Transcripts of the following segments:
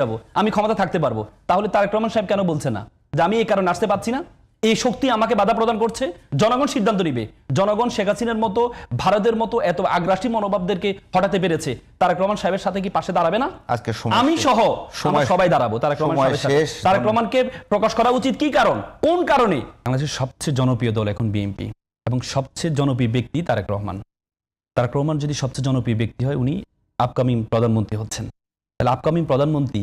যাব। আমি ক্ষমতা থাকতে পারব। তাহলে তারেক রহমান সাহেব কেন বলছে না? যে আমি এই কারণে আসতে পারছি না? এই শক্তি আমাকে বাধা প্রদান করছে? জনগণ সিদ্ধান্ত নিবে। জনগণ শেখ হাসিনার মতো ভারতের মতো এত আগ্রাসী মনোভাবদেরকে হটাতে পেরেছে। তারেক রহমান সাহেবের সাথে কি পাশে দাঁড়াবে না? আজকে আমি সহ সময়- সবাই দাঁড়াবো তারেক রহমান তারেক রহমানকে প্রকাশ করা উচিত কি কারণ? কোন কারণে? বাংলাদেশের সবচেয়ে জনপ্রিয় দল এখন বিএনপি এবং সবচেয়ে জনপ্রিয় ব্যক্তি তারেক রহমান। তারেক রহমান যদি সবচেয়ে জনপ্রিয় ব্যক্তি হয় উনি আপকামিং প্রধানমন্ত্রী হচ্ছেন। তাহলে আপকামিং প্রধানমন্ত্রী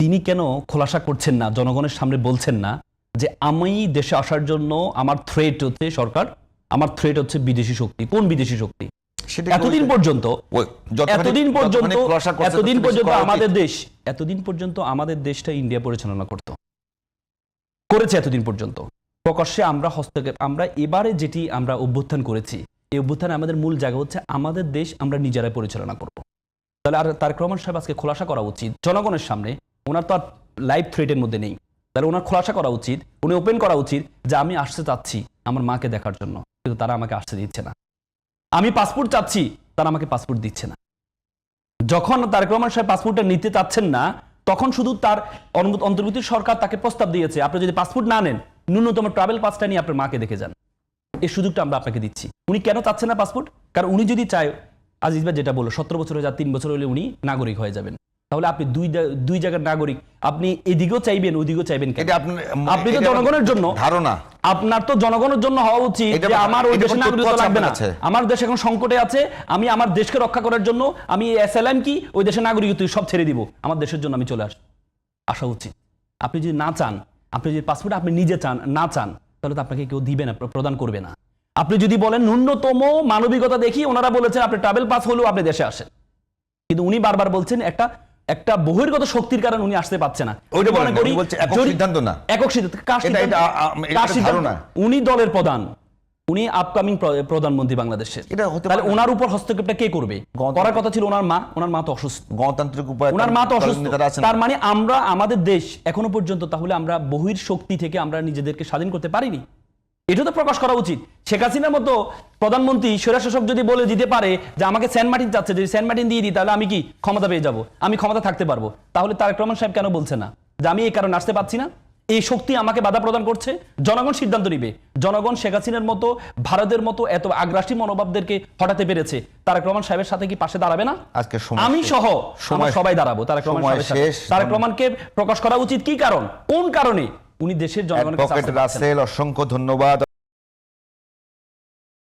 তিনি কেন খোলাসা করছেন না জনগণের সামনে বলছেন না যে আমি দেশে আসার জন্য আমার থ্রেট হচ্ছে সরকার আমার থ্রেট হচ্ছে বিদেশি শক্তি কোন বিদেশি শক্তি? এতদিন পর্যন্ত এতদিন পর্যন্ত এতদিন পর্যন্ত আমাদের দেশ এতদিন পর্যন্ত আমাদের দেশটা ইন্ডিয়া পরিচালনা করত। করেছে এতদিন পর্যন্ত। প্রকাশ্যে আমরা হস্তক্ষেপ আমরা এবারে যেটি আমরা অভ্যুত্থান করেছি এই অভ্যুত্থানে আমাদের মূল জায়গা হচ্ছে আমাদের দেশ আমরা নিজেরাই পরিচালনা করব। তাহলে আর তারেক রহমান সাহেব আজকে খোলাসা করা উচিত। জনগণের সামনে ওনার তো আর লাইভ থ্রেটের মধ্যে নেই। তাহলে ওনার খোলাসা করা উচিত, উনি ওপেন করা উচিত যে আমি আসতে চাচ্ছি আমার মাকে দেখার জন্য। কিন্তু তারা আমাকে আসতে দিচ্ছে না। আমি পাসপোর্ট চাচ্ছি, তারা আমাকে পাসপোর্ট দিচ্ছে না। যখন তারেক রহমান সাহেব পাসপোর্টটা নিতে চাচ্ছেন না, তখন শুধু তার অনু- অন্তর্বর্তী সরকার তাকে প্রস্তাব দিয়েছে, আপনি যদি পাসপোর্ট না নেন, ন্যূনতম ট্রাভেল পাসটা নিয়ে আপনার মাকে দেখে যান। এই সুযোগটা আমরা আপনাকে দিচ্ছি। উনি কেন চাচ্ছেন না পাসপোর্ট কারণ উনি যদি চায় আজিজ ভাই যেটা বলল সতেরো বছর হয়ে যা তিন বছর হলে উনি নাগরিক হয়ে যাবেন। তাহলে আপনি দুই দুই জায়গার নাগরিক আপনি এদিকেও চাইবেন ওইদিকেও চাইবেন আপনি তো জনগণের জন্য। ধারণা। আপনার তো জনগণের জন্য হওয়া উচিত যে আমার ওই এটা দেশে নাগরিকত্ব লাগবে না। আমার দেশ এখন সংকটে আছে আমি আমার দেশকে রক্ষা করার জন্য আমি এসএলএম কি ওই দেশের নাগরিকত্ব সব ছেড়ে দিব। আমার দেশের জন্য আমি চলে আস আসা উচিত। আপনি যদি না চান আপনি যদি পাসপোর্ট আপনি নিজে চান না চান তাহলে তো আপনাকে কেউ দিবে না প্রদান করবে না। আপনি যদি বলেন ন্যূনতম মানবিকতা দেখি ওনারা বলেছেন আপনি ট্রাভেল পাস হলেও আপনি দেশে আসেন। কিন্তু উনি বারবার বলছেন একটা একটা বহির্গত শক্তির কারণে উনি আসতে পারছে না। ওইটা মনে করি উনি সিদ্ধান্ত না। একক সিদ্ধান্ত দলের প্রধান। উনি আপকামিং প্রধানমন্ত্রী বাংলাদেশের। এটা হতে তাহলে পারে। ওনার উপর হস্তক্ষেপটা কে করবে? করার কথা ছিল ওনার মা ওনার মা তো অসুস্থ। গণতান্ত্রিক উপায় ওনার মা তো অসুস্থ। তার মানে আমরা আমাদের দেশ এখনও পর্যন্ত তাহলে আমরা বহির শক্তি থেকে আমরা নিজেদেরকে স্বাধীন করতে পারিনি? এটা তো প্রকাশ করা উচিত। শেখ হাসিনার মতো প্রধানমন্ত্রী স্বৈরাশাসক যদি বলে দিতে পারে যে আমাকে সেন্ট মার্টিন যাচ্ছে যদি সেন্ট মার্টিন দিয়ে দিই তাহলে আমি কি ক্ষমতা পেয়ে যাব? আমি ক্ষমতা থাকতে পারব। তাহলে তারেক রহমান সাহেব কেন বলছে না? যে আমি এই কারণে আসতে পারছি না? এই শক্তি আমাকে বাধা প্রদান করছে? জনগণ সিদ্ধান্ত নিবে। জনগণ শেখ হাসিনার মতো ভারতের মতো এত আগ্রাসী মনোভাবদেরকে হটাতে পেরেছে। তারেক রহমান সাহেবের সাথে কি পাশে দাঁড়াবে না? আজকে আমি সহ সবাই দাঁড়াবো তারেক রহমান সাহেবের। তারেক রহমানকে প্রকাশ করা উচিত কি কারণ? কোন কারণে? উনি দেশের না? রাসেল অসংখ্য ধন্যবাদ